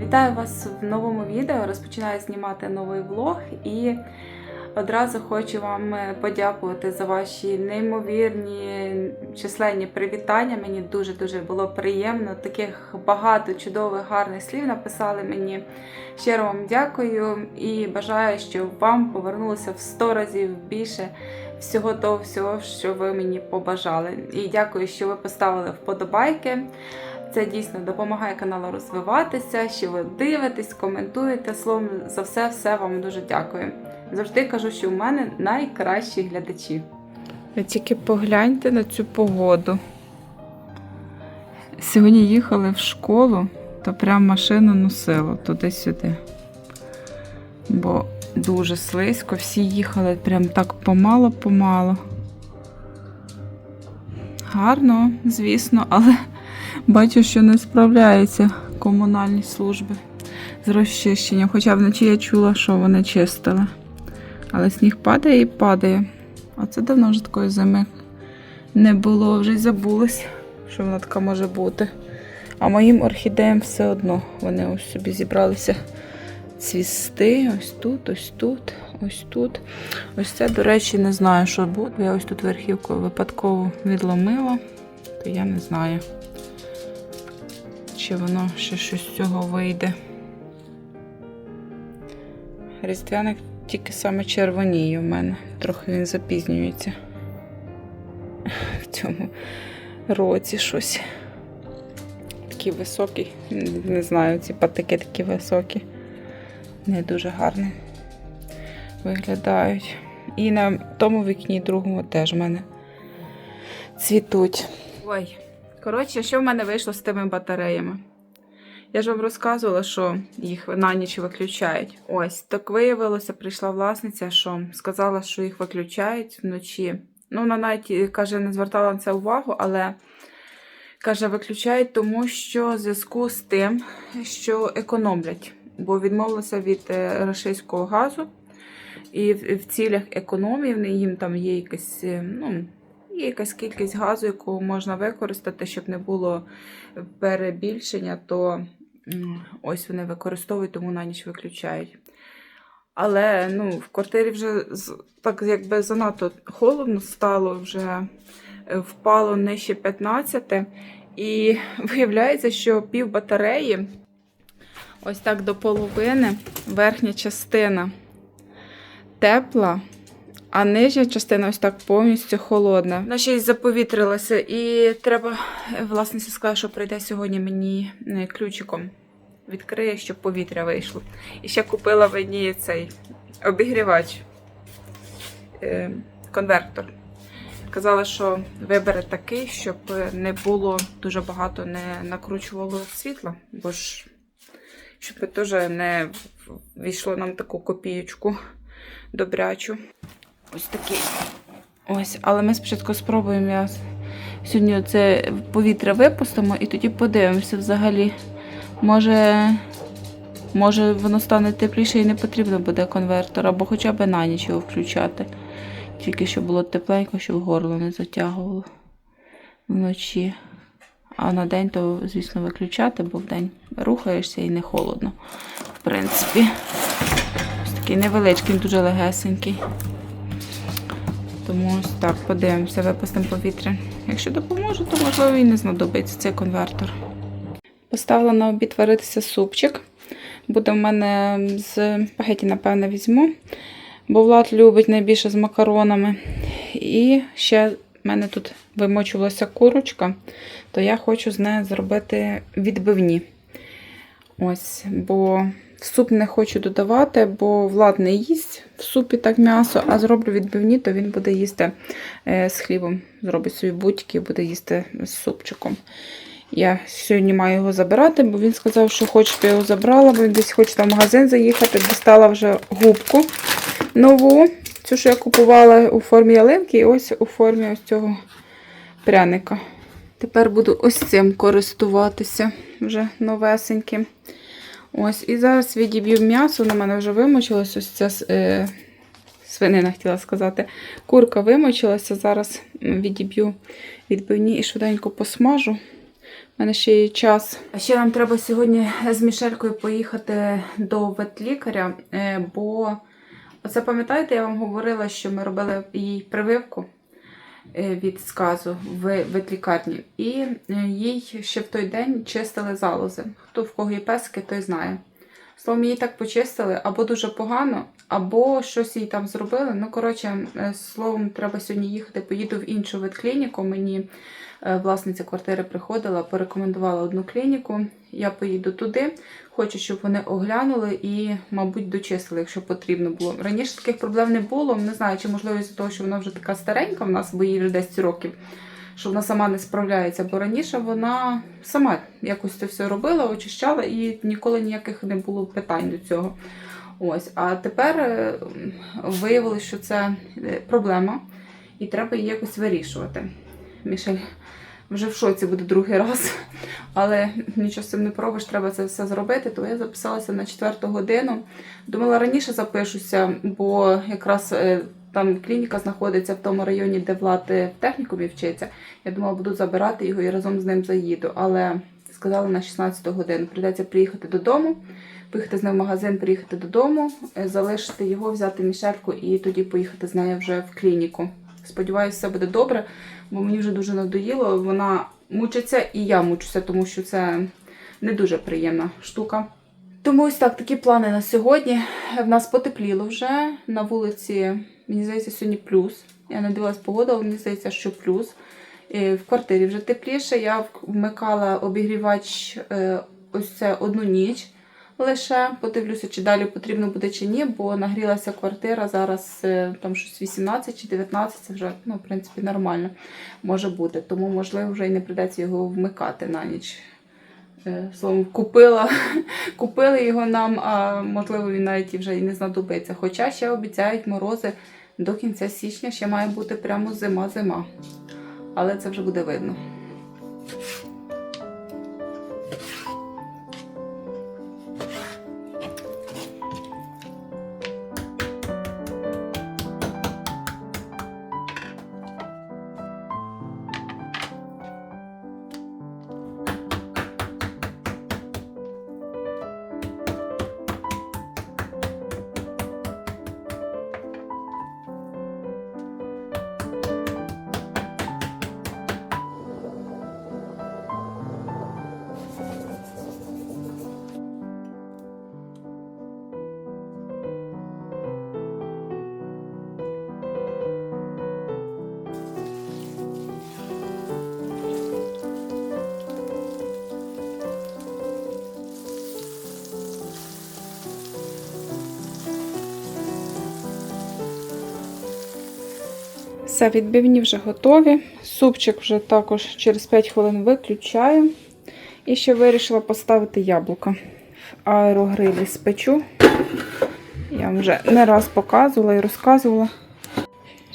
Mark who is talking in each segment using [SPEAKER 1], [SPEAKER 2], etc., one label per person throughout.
[SPEAKER 1] Вітаю вас в новому відео. Розпочинаю знімати новий влог і одразу хочу вам е, подякувати за ваші неймовірні численні привітання. Мені дуже-дуже було приємно. Таких багато чудових, гарних слів написали мені. Щиро вам дякую і бажаю, щоб вам повернулося в 100 разів більше всього того всього, що ви мені побажали. І дякую, що ви поставили вподобайки. Це дійсно допомагає каналу розвиватися, що ви дивитесь, коментуєте. Словом, за все, все вам дуже дякую. Завжди кажу, що в мене найкращі глядачі. Ви тільки погляньте на цю погоду. Сьогодні їхали в школу, то прям машину носило туди-сюди. Бо дуже слизько, всі їхали прям так помало-помало. Гарно, звісно, але бачу, що не справляються комунальні служби з розчищенням. Хоча вночі я чула, що вони чистили. Але сніг падає і падає. А це давно вже такої зими не було, вже й забулось, що вона така може бути. А моїм орхідеям все одно. Вони ось собі зібралися цвісти. Ось тут, ось тут, ось тут. Ось це, до речі, не знаю, що буде. Я ось тут верхівку випадково відломила, то я не знаю, чи воно ще щось з цього вийде. Різдвяник тільки саме червоніє в мене. Трохи він запізнюється в цьому році щось. Такий високий. Не знаю, ці патики такі високі. Не дуже гарні виглядають. І на тому вікні другому теж в мене цвітуть. Ой, коротше, що в мене вийшло з тими батареями? Я ж вам розказувала, що їх на ніч виключають. Ось так виявилося, прийшла власниця, що сказала, що їх виключають вночі. Ну, вона навіть каже, не звертала на це увагу, але каже, виключають, тому що в зв'язку з тим, що економлять, бо відмовилася від е, рашистського газу. І в, цілях економії їм там є якась, е, ну, є якась кількість газу, яку можна використати, щоб не було перебільшення, то ось вони використовують, тому на ніч виключають. Але ну, в квартирі вже так якби занадто холодно стало, вже е, впало нижче 15. І виявляється, що пів батареї, ось так до половини, верхня частина тепла, а нижня частина ось так повністю холодна. Вона ще й заповітрилася, і треба, е, власниця сказала, що прийде сьогодні мені е, ключиком. Відкриє, щоб повітря вийшло. І ще купила мені цей обігрівач, е, конвертор. Казала, що вибере такий, щоб не було дуже багато не накручувало світла, бо ж щоб теж не війшло нам таку копієчку добрячу. Ось такий. Ось, але ми спочатку спробуємо. Я сьогодні це повітря випустимо і тоді подивимося взагалі. Може, може воно стане тепліше і не потрібно буде конвертор, або хоча б на ніч його включати. Тільки щоб було тепленько, щоб горло не затягувало вночі. А на день то, звісно, виключати, бо вдень рухаєшся і не холодно. В принципі, ось такий невеличкий, дуже легесенький. Тому ось так, подивимося, випустимо повітря. Якщо допоможе, то можливо і не знадобиться цей конвертор. Поставила на обід варитися супчик. Буде в мене з пагеті, напевне, візьму. Бо Влад любить найбільше з макаронами. І ще в мене тут вимочувалася курочка, то я хочу з нею зробити відбивні. Ось, бо в суп не хочу додавати, бо Влад не їсть в супі так м'ясо, а зроблю відбивні, то він буде їсти е, з хлібом. Зробить собі будь-які і буде їсти з супчиком. Я сьогодні маю його забирати, бо він сказав, що хоче, я його забрала, бо він десь хоче в магазин заїхати. Дістала вже губку нову, цю, що я купувала у формі ялинки, і ось у формі ось цього пряника. Тепер буду ось цим користуватися вже новесеньким. Ось, і зараз відіб'ю м'ясо, на мене вже вимочилось. Ось ця е, свинина, хотіла сказати. Курка вимочилася. Зараз відіб'ю відбивні і швиденько посмажу. У мене ще є час. А ще нам треба сьогодні з Мішелькою поїхати до ветлікаря, е, бо оце пам'ятаєте, я вам говорила, що ми робили їй прививку від сказу в ветлікарні. І е, їй ще в той день чистили залози. Хто в кого є пески, той знає. Словом, її так почистили або дуже погано, або щось їй там зробили. Ну, коротше, е, словом, треба сьогодні їхати. Поїду в іншу ветклініку. Мені е, власниця квартири приходила, порекомендувала одну клініку. Я поїду туди. Хочу, щоб вони оглянули і, мабуть, дочистили, якщо потрібно було. Раніше таких проблем не було. Не знаю, чи можливо з того, що вона вже така старенька в нас, бо їй вже 10 років що вона сама не справляється, бо раніше вона сама якось це все робила, очищала і ніколи ніяких не було питань до цього. Ось, а тепер е, виявилося, що це е, проблема, і треба її якось вирішувати. Мішель вже в шоці буде другий раз, але нічого з цим не пробиш, треба це все зробити. То я записалася на четверту годину. Думала, раніше запишуся, бо якраз е, там клініка знаходиться в тому районі, де Влад е, в технікумі вчиться. Я думала, буду забирати його і разом з ним заїду. Але сказали на 16 годину. Прийдеться приїхати додому, поїхати з ним в магазин, приїхати додому, е, залишити його, взяти мішельку і тоді поїхати з нею вже в клініку. Сподіваюся, все буде добре, бо мені вже дуже надоїло. Вона мучиться і я мучуся, тому що це не дуже приємна штука. Тому ось так, такі плани на сьогодні. В нас потепліло вже на вулиці. Мені здається, сьогодні плюс. Я не дивилась погоду, але мені здається, що плюс. Е, В квартирі вже тепліше. Я вмикала обігрівач е, ось це одну ніч лише. Подивлюся, чи далі потрібно буде чи ні, бо нагрілася квартира. Зараз е, там щось 18 чи 19, це вже, ну, в принципі, нормально може бути. Тому, можливо, вже і не придеться його вмикати на ніч. Е, Словом, купила, купили його нам, а можливо він навіть вже і не знадобиться. Хоча ще обіцяють морози до кінця січня, ще має бути прямо зима-зима. Але це вже буде видно. Все, відбивні вже готові. Супчик вже також через 5 хвилин виключаю. І ще вирішила поставити яблука. В аерогрилі спечу. Я вам вже не раз показувала і розказувала,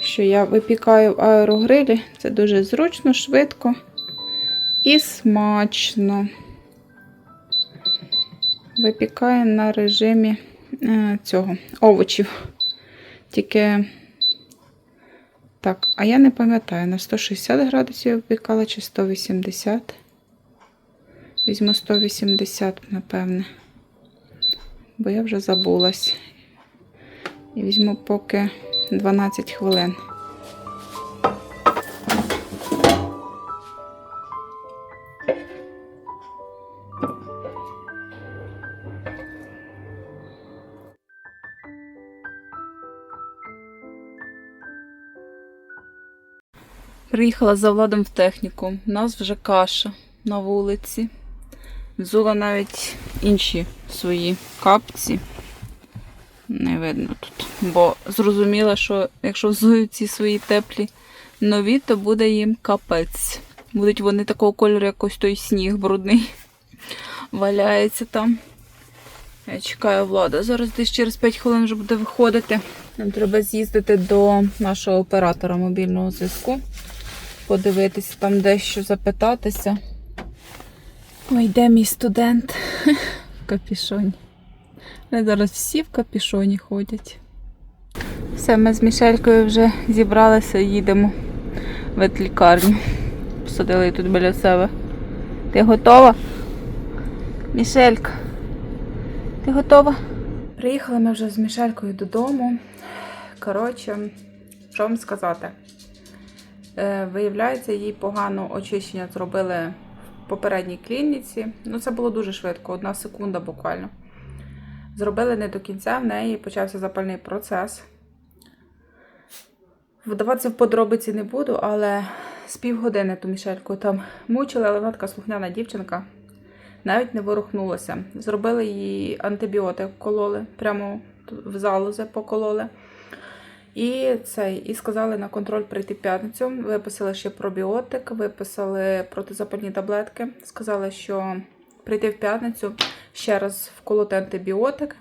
[SPEAKER 1] що я випікаю в аерогрилі. Це дуже зручно, швидко і смачно. Випікаю на режимі е, цього овочів. Тільки так, а я не пам'ятаю, на 160 градусів я випікала чи 180. Візьму 180, напевне. Бо я вже забулась. І візьму поки 12 хвилин. Приїхала за владом в техніку. У нас вже каша на вулиці. Взула навіть інші свої капці. Не видно тут. Бо зрозуміла, що якщо взую ці свої теплі нові, то буде їм капець. Будуть вони такого кольору, як ось той сніг брудний. Валяється там. Я чекаю влада. Зараз десь через 5 хвилин вже буде виходити. Нам треба з'їздити до нашого оператора мобільного зв'язку. Подивитися там дещо запитатися. Ой, де мій студент в капішоні. Вони зараз всі в капішоні ходять. Все, ми з Мішелькою вже зібралися їдемо в ветлікарню. Посадили її тут біля себе Ти готова? Мішелька. Ти готова? Приїхали ми вже з Мішелькою додому. Коротше, що вам сказати? Е, виявляється, їй погано очищення зробили в попередній клініці. Ну, це було дуже швидко, одна секунда буквально. Зробили не до кінця, в неї почався запальний процес. Вдаватися в подробиці не буду, але з півгодини ту Мішельку там мучили, але вона така слухняна дівчинка. Навіть не ворухнулася. Зробили їй антибіотик, кололи, прямо в залози покололи. І цей, і сказали на контроль прийти п'ятницю. Виписали ще пробіотик, виписали протизапальні таблетки. Сказали, що прийти в п'ятницю, ще раз вколоти антибіотик,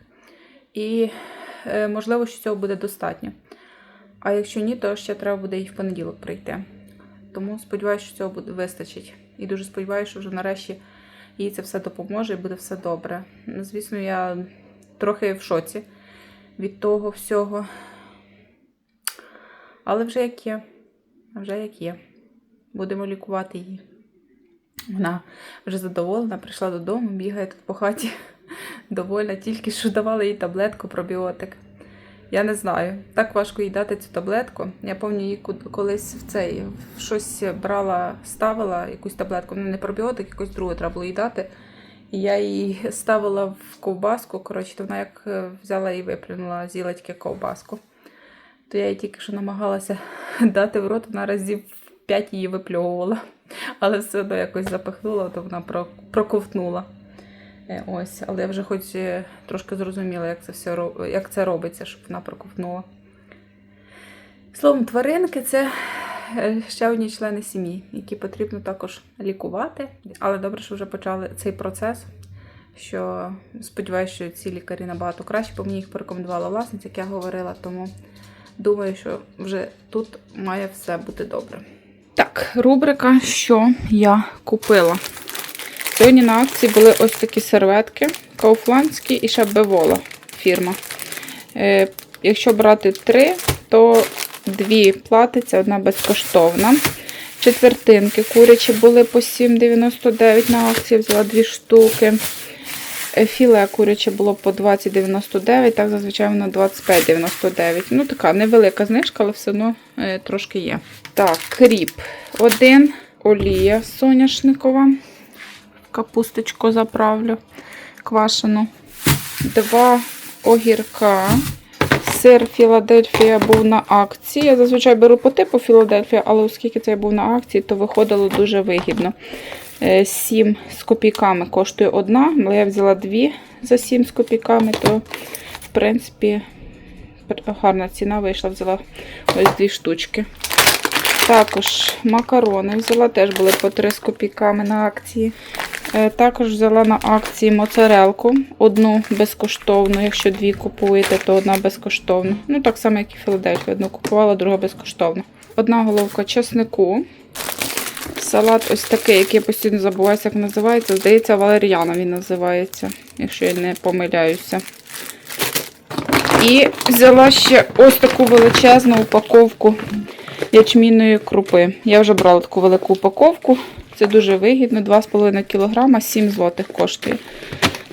[SPEAKER 1] і е, можливо, що цього буде достатньо. А якщо ні, то ще треба буде і в понеділок прийти. Тому сподіваюся, що цього буде вистачить. І дуже сподіваюся, що вже нарешті їй це все допоможе і буде все добре. Звісно, я трохи в шоці від того всього. Але вже як є. Вже як є. Будемо лікувати її. Вона вже задоволена, прийшла додому, бігає тут по хаті. Довольна, тільки що давали їй таблетку пробіотик. Я не знаю. Так важко їй дати цю таблетку. Я пам'ятаю, її колись в цей в щось брала, ставила якусь таблетку. Ну, не пробіотик, якусь другу треба було їй дати. І я її ставила в ковбаску. Коротше, то вона як е, взяла і виплюнула, з'їла тільки ковбаску. То я їй тільки що намагалася дати в рот, вона разів 5 її випльовувала. Але все одно якось запихнула, то вона проковтнула. Е, Ось, але я вже хоч е, трошки зрозуміла, як це все як це робиться, щоб вона проковтнула. Словом, тваринки це е, ще одні члени сім'ї, які потрібно також лікувати. Але добре, що вже почали цей процес. Що сподіваюся, що ці лікарі набагато краще, бо мені їх порекомендувала власниця, як я говорила, тому думаю, що вже тут має все бути добре. Так, рубрика, що я купила. Сьогодні на акції були ось такі серветки кауфландські і ще Бевола фірма. Е, якщо брати три, то дві платиться, одна безкоштовна. Четвертинки курячі були по 7,99 на акції, взяла дві штуки. Е, Філе куряче було по 20,99, так зазвичай воно 25,99. Ну, така невелика знижка, але все одно е, трошки є. Так, кріп. Один олія соняшникова капусточку заправлю квашену. Два огірка. Сир Філадельфія був на акції. Я зазвичай беру по типу Філадельфія, але оскільки це був на акції, то виходило дуже вигідно. 7 з копійками коштує одна, але я взяла дві за 7 з копійками, то, в принципі, гарна ціна вийшла, взяла ось дві штучки. Також макарони взяла, теж були по 3 з копійками на акції. Е, Також взяла на акції моцарелку. Одну безкоштовну. Якщо дві купуєте, то одна безкоштовна. Ну, так само, як і Філадельфія. Одну купувала, друга безкоштовна. Одна головка чеснику. Салат ось такий, який я постійно забуваюся, як називається. Здається, валеріана він називається, якщо я не помиляюся. І взяла ще ось таку величезну упаковку ячмінної крупи. Я вже брала таку велику упаковку. Це дуже вигідно. 2,5 кг, 7 злотих коштує.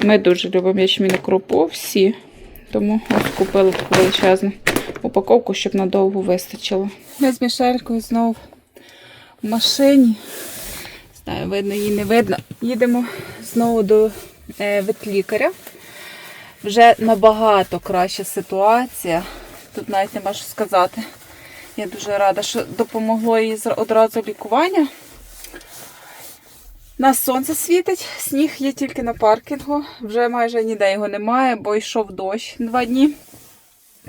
[SPEAKER 1] Ми дуже любимо ячмінну крупу, всі. Тому ось купила таку величезну упаковку, щоб надовго вистачило. Ми з Мішелькою знову машині. Знаю, видно її не видно. Їдемо знову до е, ветлікаря. Вже набагато краща ситуація. Тут навіть нема що сказати. Я дуже рада, що допомогло їй одразу лікування. Нас сонце світить, сніг є тільки на паркінгу. Вже майже ніде його немає, бо йшов дощ два дні.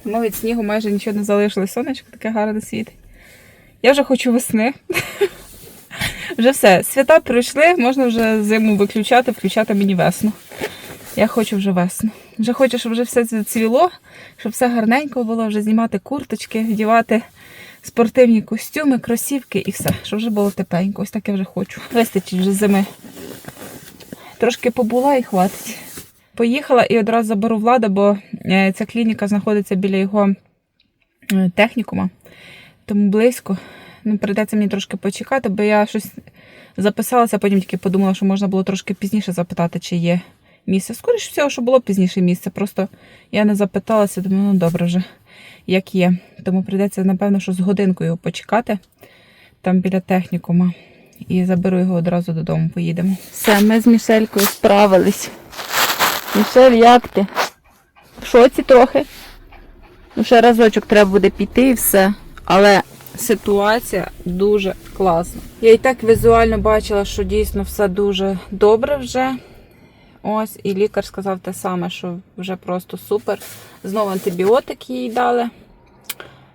[SPEAKER 1] Тому від снігу майже нічого не залишилось. Сонечко таке гарне світить. Я вже хочу весни. Вже все, свята пройшли, можна вже зиму виключати, включати мені весну. Я хочу вже весну. Вже хочу, щоб вже все зацвіло, щоб все гарненько було, вже знімати курточки, вдівати спортивні костюми, кросівки і все, щоб вже було тепленько. Ось так я вже хочу. Вистачить вже зими. Трошки побула і хватить. Поїхала і одразу заберу влада, бо е, ця клініка знаходиться біля його е, технікума, тому близько. Ну, прийдеться мені трошки почекати, бо я щось Записалася, потім тільки подумала, що можна було трошки пізніше запитати, чи є місце. Скоріше всього, що було пізніше місце. Просто я не запиталася, думаю, ну добре вже, як є. Тому прийдеться, напевно, що з годинкою почекати там біля технікума. І заберу його одразу додому, поїдемо. Все, ми з Мішелькою справились. Мішель, як ти? В шоці трохи? Ну, ще разочок треба буде піти і все. Але ситуація дуже класна. Я і так візуально бачила, що дійсно все дуже добре вже. Ось, і лікар сказав те саме, що вже просто супер. Знову антибіотики їй дали,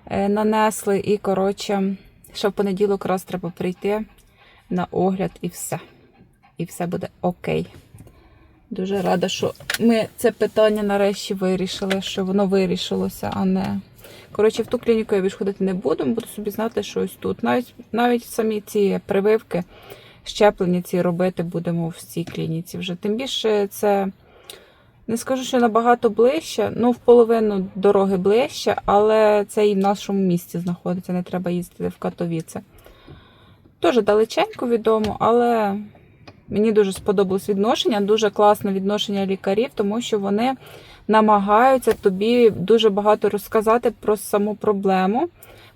[SPEAKER 1] е, нанесли. І, коротше, ще в понеділок раз треба прийти на огляд і все. І все буде окей. Дуже рада, що ми це питання нарешті вирішили, що воно вирішилося, а не. Коротше, в ту клініку я більше ходити не буду, буду собі знати, що ось тут. Навіть навіть самі ці прививки, щеплення ці робити будемо в цій клініці вже. Тим більше це не скажу, що набагато ближче, ну в половину дороги ближче, але це і в нашому місті знаходиться, не треба їздити в Катовіце. Теж далеченько відомо, але Мені дуже сподобалось відношення, дуже класне відношення лікарів, тому що вони намагаються тобі дуже багато розказати про саму проблему,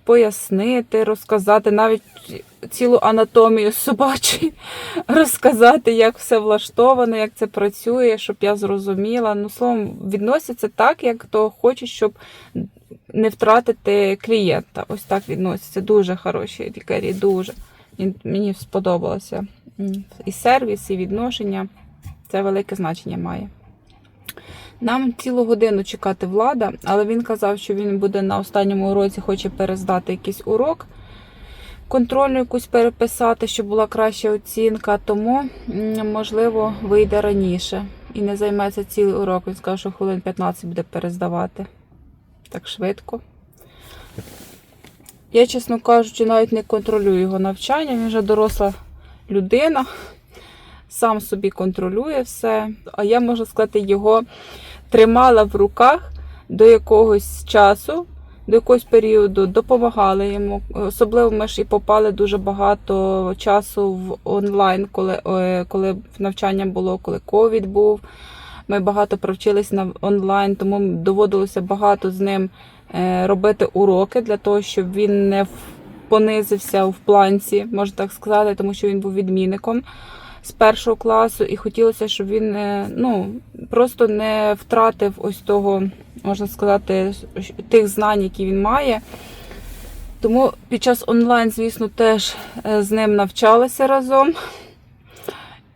[SPEAKER 1] пояснити, розказати навіть цілу анатомію собачі, розказати, як все влаштовано, як це працює, щоб я зрозуміла. Ну, словом, відносяться так, як то хочуть, щоб не втратити клієнта. Ось так відносяться. Дуже хороші лікарі, дуже. Мені сподобалося і сервіс, і відношення. Це велике значення має. Нам цілу годину чекати влада, але він казав, що він буде на останньому уроці, хоче перездати якийсь урок, контрольну якусь переписати, щоб була краща оцінка, тому, можливо, вийде раніше і не займеться цілий урок. Він сказав, що хвилин 15 буде перездавати. Так швидко. Я, чесно кажучи, навіть не контролюю його навчання, він вже доросла людина, сам собі контролює все. А я, можу сказати, його тримала в руках до якогось часу, до якогось періоду, допомагала йому. Особливо ми ж і попали дуже багато часу в онлайн, коли, е, коли навчання було, коли ковід був. Ми багато провчились на онлайн, тому доводилося багато з ним е, робити уроки для того, щоб він не понизився в планці, можна так сказати, тому що він був відмінником з першого класу, і хотілося, щоб він е, ну, просто не втратив ось того, можна сказати, тих знань, які він має. Тому під час онлайн, звісно, теж е, з ним навчалася разом.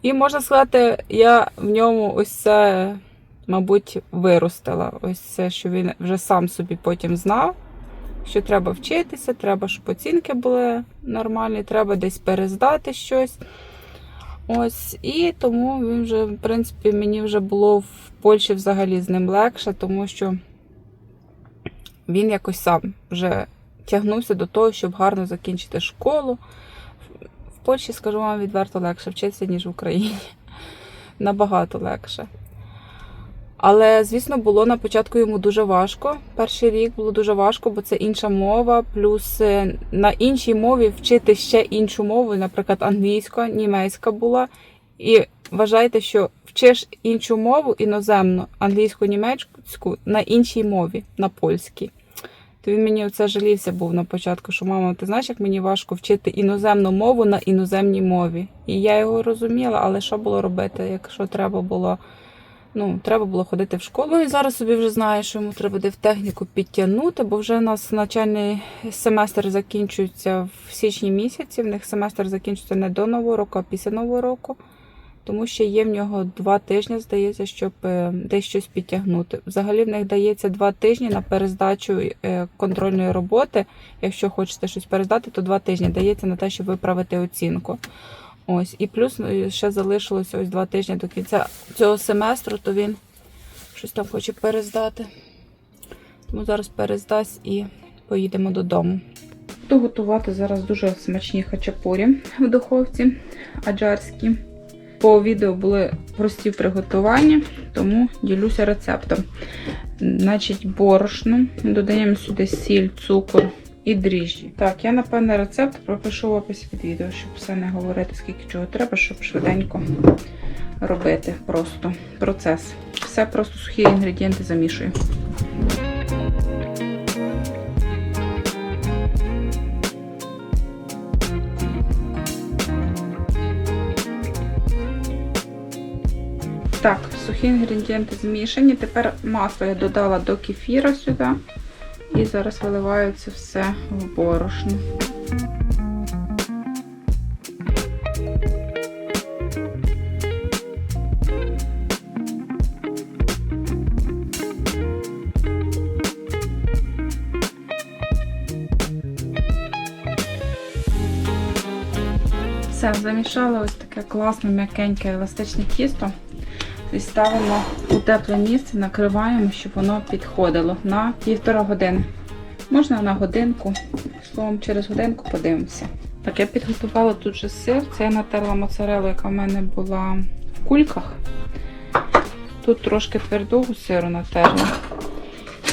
[SPEAKER 1] І можна сказати, я в ньому ось це, мабуть, виростила. Ось це, що він вже сам собі потім знав що треба вчитися, треба, щоб оцінки були нормальні, треба десь перездати щось. Ось, І тому він вже, в принципі, мені вже було в Польщі взагалі з ним легше, тому що він якось сам вже тягнувся до того, щоб гарно закінчити школу. В Польщі, скажу вам, відверто легше вчитися, ніж в Україні. Набагато легше. Але, звісно, було на початку йому дуже важко. Перший рік було дуже важко, бо це інша мова. Плюс е, на іншій мові вчити ще іншу мову, наприклад, англійська, німецька була. І вважайте, що вчиш іншу мову іноземну, англійську, німецьку на іншій мові, на польській. То він мені оце жалівся був на початку, що мама, ти знаєш, як мені важко вчити іноземну мову на іноземній мові. І я його розуміла, але що було робити, якщо треба було ну, треба було ходити в школу. Ну, і зараз собі вже знаю, що йому треба буде в техніку підтягнути, бо вже у нас навчальний семестр закінчується в січні місяці. В них семестр закінчується не до нового року, а після нового року. Тому що є в нього два тижні, здається, щоб е, десь щось підтягнути. Взагалі в них дається два тижні на перездачу е, контрольної роботи. Якщо хочете щось перездати, то два тижні дається на те, щоб виправити оцінку. Ось, І плюс ну, ще залишилося ось два тижні до кінця цього семестру, то він щось там хоче перездати. Тому зараз перездасть і поїдемо додому. Буду готувати зараз дуже смачні хачапурі в духовці аджарські. По відео були прості в приготуванні, тому ділюся рецептом. Значить, борошно. Додаємо сюди сіль, цукор, і дріжджі. Так, я напевне рецепт пропишу в описі під відео, щоб все не говорити, скільки чого треба, щоб швиденько робити просто процес. Все просто сухі інгредієнти замішую. Так, сухі інгредієнти змішані. Тепер масло я додала до кефіра сюди. І зараз виливаю це все в борошно. Все, замішала ось таке класне, м'якеньке, еластичне тісто. І ставимо у тепле місце, накриваємо, щоб воно підходило на півтора години. Можна на годинку, словом, через годинку подивимося. Так, я підготувала тут же сир. Це я натерла моцарелу, яка в мене була в кульках. Тут трошки твердого сиру натерла.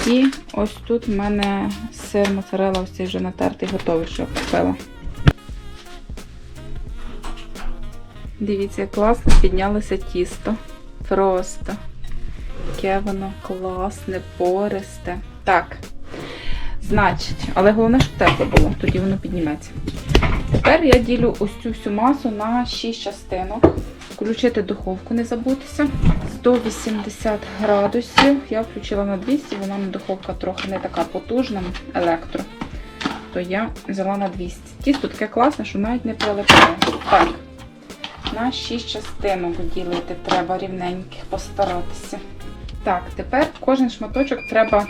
[SPEAKER 1] І ось тут в мене сир моцарелла, ось цей вже натертий, готовий, що я купила. Дивіться, як класно піднялося тісто. Просто. Яке воно класне, пористе. Так. Значить, але головне, щоб тепло було, тоді воно підніметься. Тепер я ділю ось цю всю масу на 6 частинок. Включити духовку, не забутися. 180 градусів. Я включила на 200, вона на духовка трохи не така потужна, електро. То я взяла на 200. Тісто таке класне, що навіть не прилипає. Так. На 6 частинок ділити треба рівненьких, постаратися. Так, тепер кожен шматочок треба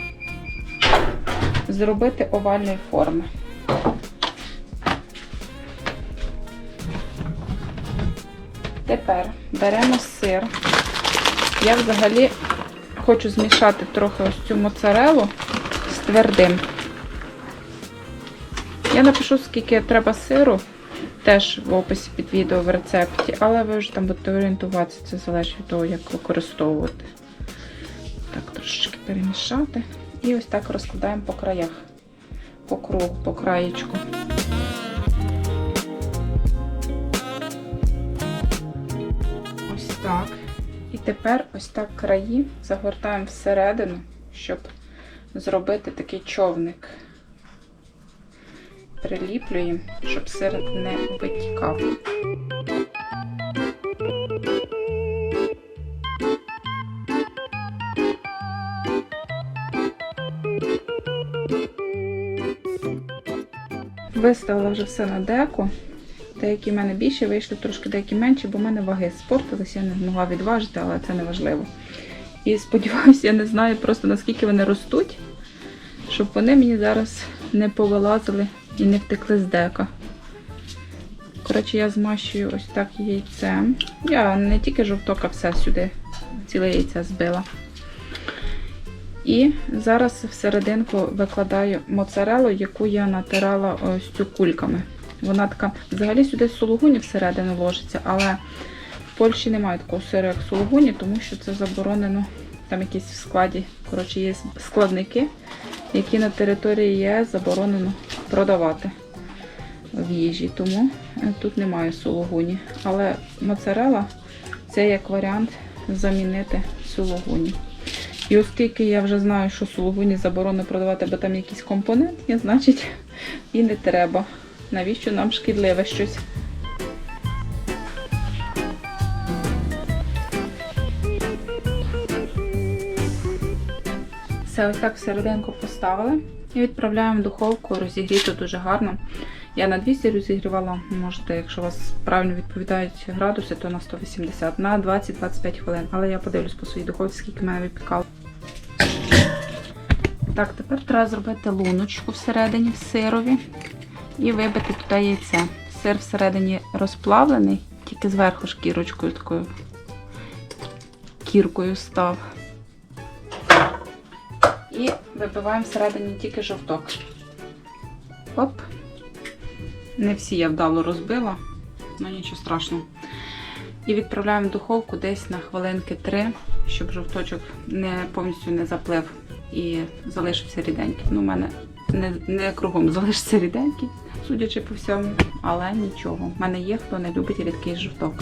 [SPEAKER 1] зробити овальної форми. Тепер беремо сир. Я взагалі хочу змішати трохи ось цю моцарелу з твердим. Я напишу, скільки треба сиру теж в описі під відео в рецепті, але ви вже там будете орієнтуватися, це залежить від того, як використовувати. Так, трошечки перемішати. І ось так розкладаємо по краях, по кругу, по краєчку. Ось так. І тепер ось так краї загортаємо всередину, щоб зробити такий човник приліплюємо, щоб сир не витікав. Виставила вже все на деку. Деякі в мене більше вийшли, трошки деякі менші, бо в мене ваги спортилися, я не могла відважити, але це не важливо. І сподіваюся, я не знаю просто наскільки вони ростуть, щоб вони мені зараз не повилазили і не втекли з дека. Коротше, я змащую ось так яйцем. Я не тільки жовток, а все сюди, ціле яйце збила. І зараз всерединку викладаю моцарелу, яку я натирала ось цю кульками. Вона така, взагалі сюди сулугуні всередину ложиться, але в Польщі немає такого сиру, як сулугуні, тому що це заборонено. Там якісь в складі, коротше, є складники, які на території ЄС заборонено продавати в їжі. Тому е, тут немає сулугуні. Але моцарела це як варіант замінити сулугуні. І оскільки я вже знаю, що сулугуні заборонено продавати, бо там якийсь компонент є, значить і не треба. Навіщо нам шкідливе щось? Все ось так всерединку поставили і відправляємо в духовку розігріти дуже гарно. Я на 200 розігрівала, можете, якщо у вас правильно відповідають градуси, то на 180, на 20-25 хвилин. Але я подивлюсь по своїй духовці, скільки мене випікало. Так, тепер треба зробити луночку всередині в сирові і вибити туди яйце. Сир всередині розплавлений, тільки зверху шкірочкою такою кіркою став. І вибиваємо всередині тільки жовток. Оп. Не всі я вдало розбила, але нічого страшного. І відправляємо в духовку десь на хвилинки 3, щоб жовточок не повністю не заплив і залишився ріденький. Ну, у мене не, не кругом залишиться ріденький, судячи по всьому, але нічого. У мене є, хто не любить рідкий жовток.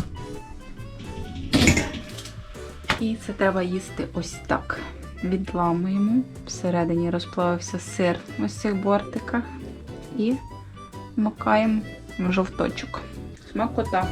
[SPEAKER 1] І це треба їсти ось так. Відламуємо. Всередині розплавився сир ось в цих бортиках. І макаємо в жовточок. Смакота.